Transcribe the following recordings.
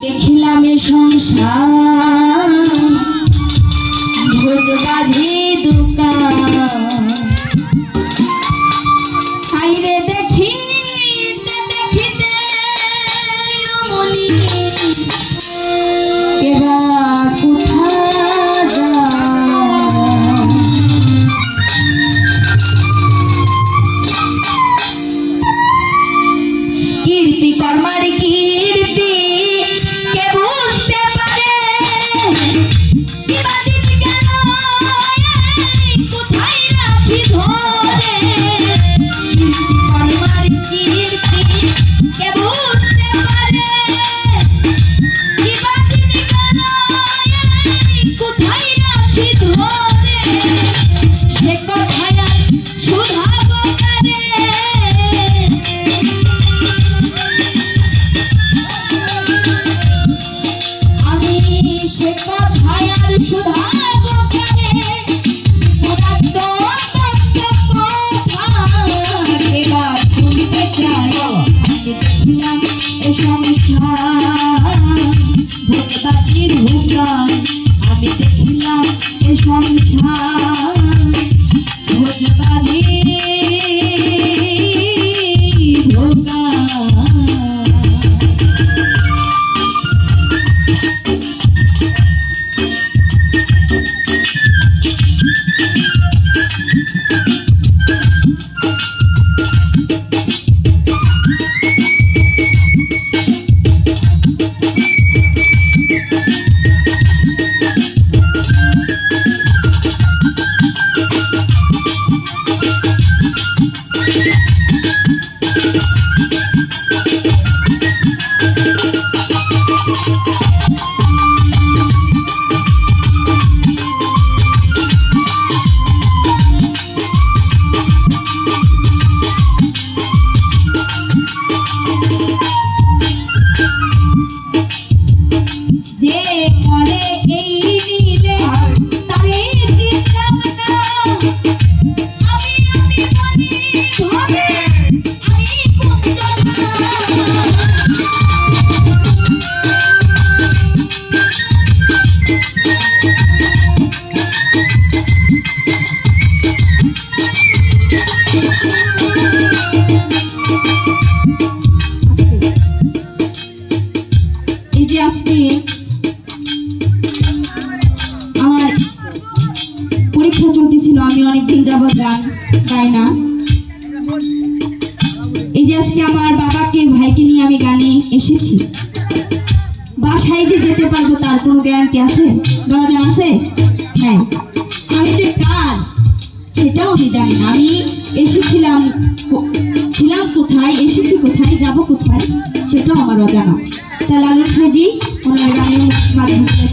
দেখিলাম সংসার। ভোজ বাজিয়ে কেবল যায় না। এই যে আজকে আমার বাবাকে, ভাইকে নিয়ে আমি গানে এসেছি। বাসায় যে যেতে পারব তার কোনো গ্যারান্টি আছে? প্রয়োজন আছে? হ্যাঁ। আমি যে কাজ সেটাও আমি জানি না। আমি এসেছিলাম ছিলাম কোথায়, এসেছি কোথায়, যাব কোথায়, সেটাও আমার অজানা। তাহলে লালন সাজি ওনার গানের মাধ্যমে।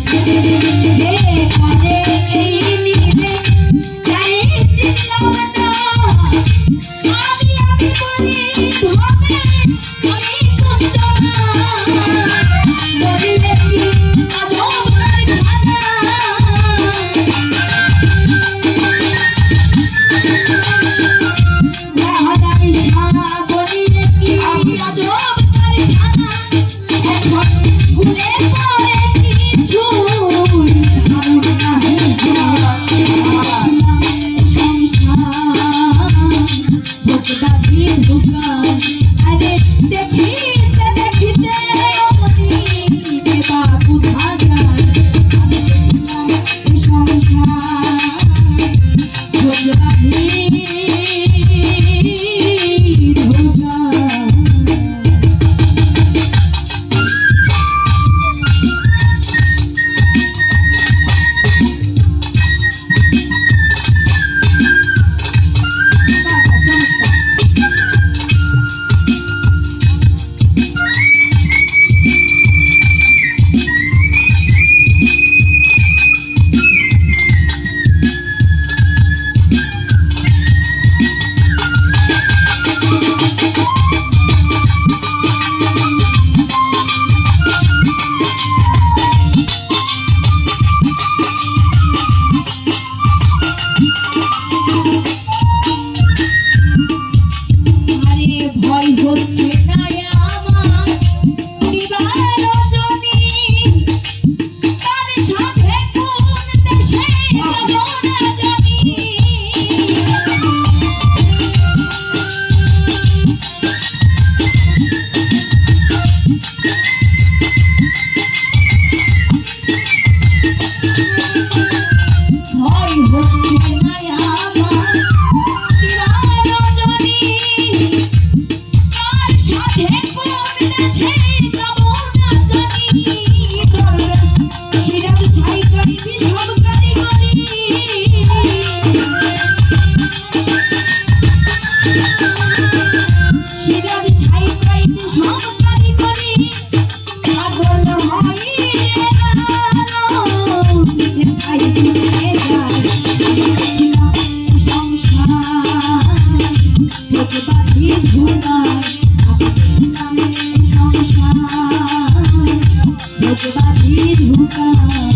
ভোগবাদী ধুকায়